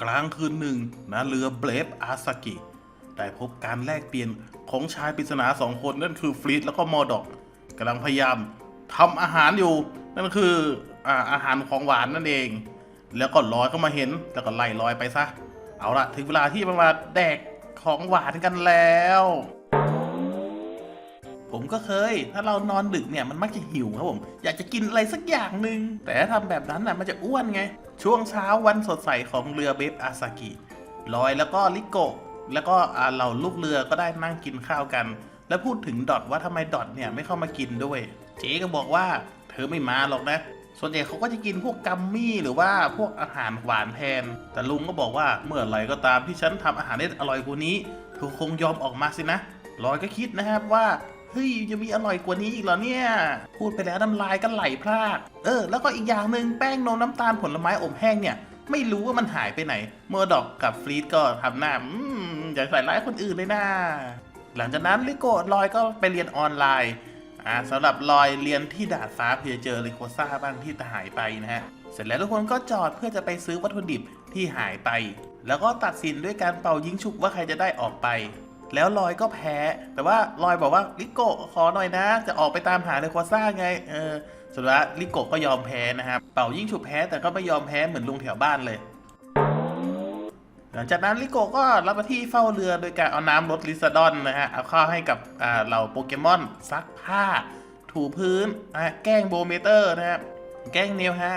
กลางคืนหนึ่งนะเรือเบลฟอาซากิ ได้พบการแลกเปลี่ยนของชายปริศนาสองคนนั่นคือฟรีดแล้วก็มอดอกกำลังพยายามทำอาหารอยู่ นั่นคืออาอาหารของหวานนั่นเอง แล้วก็ลอยเข้ามาเห็นแล้วก็ไล่ลอยไปซะ เอาละถึงเวลาที่มันมาแดกของหวานกันแล้ว ผมก็เคย ถ้าเรานอนดึกเนี่ยมันมักจะหิวครับผม อยากจะกินอะไรสักอย่างหนึ่ง แต่ถ้าทำแบบนั้นน่ะมันจะอ้วนไง ช่วงเช้าวันสดใสของเรือเบฟอาซากิลอยแล้วก็ลิโกะแล้วก็เหล่าลูกเรือก็ได้นั่งกินข้าวกัน แล้วพูดถึงดอทว่าทำไมดอทเนี่ยไม่เข้ามากินด้วย เจ๊ก็บอกว่าเธอไม่มาหรอกนะ ส่วนใหญ่เขาก็จะกินพวกกัมมี่หรือว่าพวกอาหารหวานแทน แต่ลุงก็บอกว่าเมื่อไหร่ก็ตามที่ฉันทำอาหารได้อร่อยกว่านี้เธอคงยอมออกมาสินะลอยก็คิดนะครับว่า ฮ้ยจะมีอร่อยกว่านี้อีกเหรอเนี่ย พูดไปแล้วน้ำลายก็ไหลพรากเออ แล้วก็อีกอย่างหนึ่งแป้งนมน้ำตาลผลไม้อบแห้งเนี่ย ไม่รู้ว่ามันหายไปไหนเมอร์ดอกกับฟรีดก็ทำหน้าอืมอย่าใส่ร้ายคนอื่นเลยนะหลังจากนั้นลิโกะลอยก็ไปเรียนออนไลน์อ่าสำหรับลอยเรียนที่ดาดฟ้าเพื่อเจอเลโคซ่าบ้างที่หายไปนะฮะเสร็จแล้วทุกคนก็จอดเพื่อจะไปซื้อวัตถุดิบที่หายไป แล้วก็ตัดสินด้วยการเป่ายิงฉุบว่าใครจะได้ออกไป แล้วลอยก็แพ้ แต่ว่าลอยบอกว่าลิโกขอหน่อยนะ จะออกไปตามหาเลโคซ่าไง เออ สุดท้ายลิโกก็ยอมแพ้นะครับเป่ายิ่งฉุบแพ้แต่ก็ไม่ยอมแพ้เหมือนลุงแถวบ้านเลย หลังจากนั้นลิโกก็รับหน้าที่เฝ้าเรือโดยการเอาน้ำรดลิซาดอนนะฮะ เอาข้าให้กับเหล่าโปเกมอนซักผ้า ถูพื้นแกล้งโบเมเตอร์นะครับ แกล้งเนวฮะ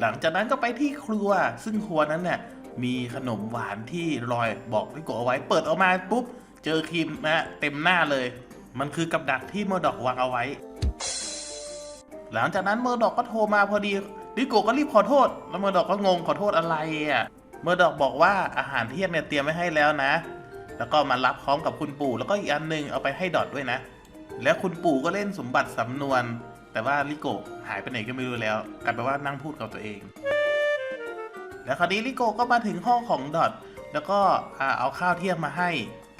หลังจากนั้นก็ไปที่ครัวซึ่งครัวนั้นเนี่ย มีขนมหวานที่ลอยบอกลิโกเอาไว้ เปิดออกมาปุ๊บ เจอครีมนะเต็มหน้าเลย มันคือกับดักที่เมอร์ดอกวางเอาไว้ หลังจากนั้นเมอร์ดอกก็โทรมาพอดีลิโกก็รีบขอโทษ แล้วเมอร์ดอกก็งงขอโทษอะไรอะเมอร์ดอกบอกว่าอาหารเที่ยงเนี่ยเตรียมไว้ให้แล้วนะ แล้วก็มารับพร้อมกับคุณปู่ แล้วก็อีกอันหนึงเอาไปให้ดอทด้วยนะ แล้วคุณปู่ก็เล่นสมบัติสำนวน แต่ว่าลิโกหายไปไหนก็ไม่รู้แล้ว กลายเป็นว่านั่งพูดกับตัวเอง แล้วคราวนี้ลิโกก็มาถึงห้องของดอทแล้วก็เอาข้าวเที่ยงมาให้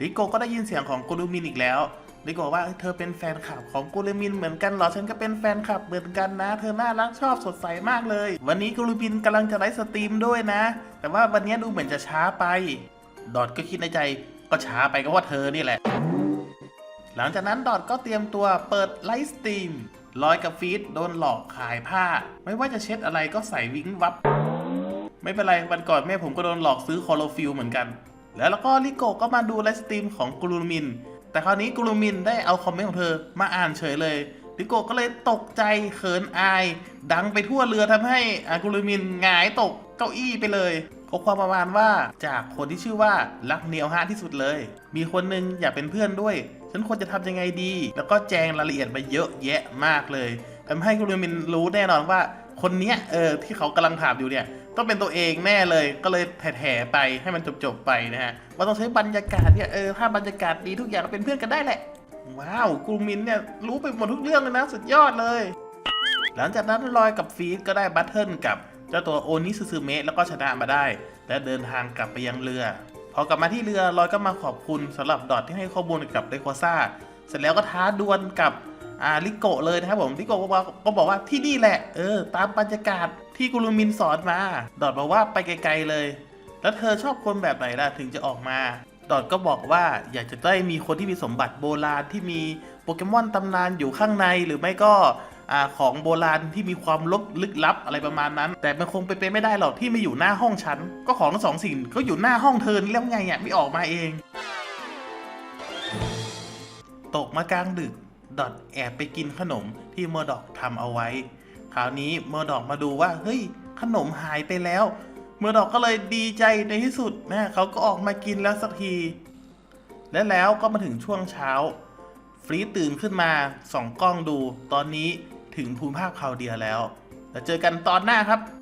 ลิโกก็ได้ยินเสียงของกูรูมินอีกแล้วลิโกว่าเธอเป็นแฟนคลับของกูรูมินเหมือนกันเหรอฉันก็เป็นแฟนคลับเหมือนกันนะ เธอน่ารักชอบสดใสมากเลย วันนี้กูรูมินกำลังจะไลฟ์สตรีมด้วยนะ แต่ว่าวันนี้ดูเหมือนจะช้าไป ดอทก็คิดในใจก็ช้าไปก็ว่าเธอนี่แหละ หลังจากนั้นดอทก็เตรียมตัวเปิดไลฟ์สตรีมลอยกับฟีดโดนหลอกขายผ้า ไม่ว่าจะเช็ดอะไรก็ใส่วิ้งวับ ไม่เป็นไรวันก่อนแม่ผมก็โดนหลอกซื้อคอโลฟิลเหมือนกัน แล้วแล้วก็ลิโกก็มาดูไลฟ์สตรีมของกูรูมิน แต่คราวนี้กูรูมินได้เอาคอมเมนต์ของเธอมาอ่านเฉยเลยลิโกก็เลยตกใจเขินอาย ดังไปทั่วเรือทำให้อากูรูมินหงายตกเก้าอี้ไปเลยข้อความประมาณว่าจากคนที่ชื่อว่ารักเนียวฮะที่สุดเลย มีคนหนึงอยากเป็นเพื่อนด้วย ฉันควรจะทำยังไงดี แล้วก็แจงรายละเอียดไปเยอะแยะมากเลยทำให้กูรูมินรู้แน่นอนว่า คนเนี้ยเออที่เขากำลังถามอยู่เนี่ย ต้องเป็นตัวเองแน่เลยก็เลยแถๆไปให้มันจบๆไปนะฮะว่าต้องใช้บรรยากาศเนี่ยเออถ้าบรรยากาศดีทุกอย่างเป็นเพื่อนกันได้แหละ ว้าวกูมินเนี่ยรู้ไปหมดทุกเรื่องเลยนะสุดยอดเลย หลังจากนั้นลอยกับฟีดก็ได้บัตเทิลกับเจ้าตัวโอนิซึซึเมะแล้วก็ชนะมาได้ และเดินทางกลับไปยังเรือ พอกลับมาที่เรือลอยก็มาขอบคุณสำหรับดอทที่ให้ข้อมูลกับเรโคซ่าเสร็จแล้วก็ท้าดวลกับ อาลิโกะเลยนะครับผมลิโกะก็บอกก็บอกว่าที่นี่แหละ เออ ตามบรรยากาศที่กุลูมินสอนมา ดอทบอกว่าไปไกลๆเลย แล้วเธอชอบคนแบบไหนล่ะถึงจะออกมา ดอทก็บอกว่าอยากจะได้มีคนที่มีสมบัติโบราณที่มีโปเกมอนตำนานอยู่ข้างในหรือไม่ก็อของโบราณที่มีความลบลึกลับอะไรประมาณนั้น แต่มันคงไปนไปไม่ได้หรอกที่ไมาอยู่หน้าห้องฉัน ก็ของทั้งสองสิ่งก็อยู่หน้าห้องเธอนี่แล้วไงอะไม่ออกมาเอง ตกมากลางดึก ดอทแอบไปกินขนมที่เมอร์ดอกทำเอาไว้ คราวนี้เมอร์ดอกมาดูว่า เฮ้ย ขนมหายไปแล้ว เมอร์ดอกก็เลยดีใจในที่สุดนะเขาก็ออกมากินแล้วสักที และแล้วก็มาถึงช่วงเช้า ฟรีตื่นขึ้นมาส่องกล้องดู ตอนนี้ถึงภูมิภาคคาวเดียแล้วแล้วเจอกันตอนหน้าครับ